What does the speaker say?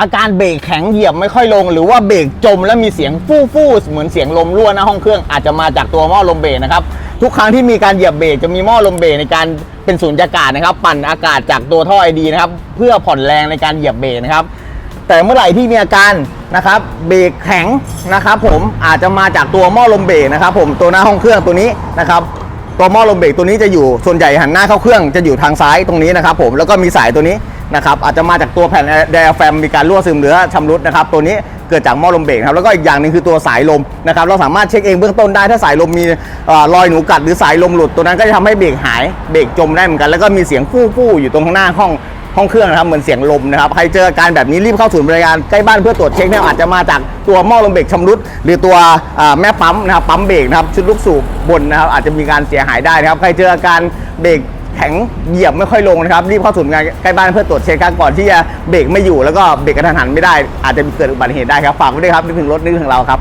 อาการเบรกแข็งเหยียบไม่ค่อยลง หรือว่าเบรกจมแล้วมีเสียงฟู่ฟู่เหมือนเสียงลมรั่วหน้าห้องเครื่องอาจจะมาจากตัวหม้อลมเบรกนะครับทุกครั้งที่มีการเหยียบเบรกจะมีหม้อลมเบรกในการเป็นสูญญากาศนะครับ ปั่นอากาศจากตัวท่อไอดีนะครับเพื่อผ่อนแรงในการเหยียบเบรกนะครับแต่เมื่อไหร่ที่มีอาการนะครับเบรกแข็งนะครับ ผมอาจจะมาจากตัวหม้อลมเบรกนะครับ ผมตัวหน้าห้องเครื่องตัวนี้นะครับตัวหม้อลมเบรกตัวนี้จะอยู่ส่วนใหญ่หันหน้าเข้าเครื่องจะอยู่ทางซ้ายตรงนี้นะครับ ผมแล้วก็มีสายตัวนี้ นะครับอาจจะมาจากตัวแผ่นไดอะแฟมมีการรั่วซึมหรือชำรุดนะครับตัวนี้เกิดจากหม้อลมเบรกครับแล้วก็อีกอย่างหนึ่งคือตัวสายลมนะครับเราสามารถเช็คเองเบื้องต้นได้ถ้าสายลมมีอรอยหนูกัดหรือสายลมหลุดตัวนั้นก็จะทำให้เบรกหายเบรกจมได้เหมือนกัน แล้วก็มีเสียงฟู่ฟู่อยู่ตรงข้างหน้าห้องห้องเครื่องนะครับเหมือนเสียงลมนะครับใครเจออาการแบบนี้รีบเข้าศูนย์บริการใกล้บ้านเพื่อตรวจเช็คเนี่ยอาจจะมาจากตัวหม้อลมเบรกชำรุดหรือตัวแม่ปั๊มนะครับปั๊มเบรกนะครับชุดลูกสูบบนนะครับอาจจะมีการเสียหายได้นะครับใครเจออาการเบรก แข็งเหยียบไม่ค่อยลงนะครับรีบเข้าศูนย์งานใกล้บ้านเพื่อตรวจเช็คครับก่อนที่จะเบรกไม่อยู่แล้วก็เบรกกระทันหันไม่ได้อาจจะเกิดอุบัติเหตุได้ครับฝากไว้ด้วยครับนึกถึงรถนึกถึงเราครับ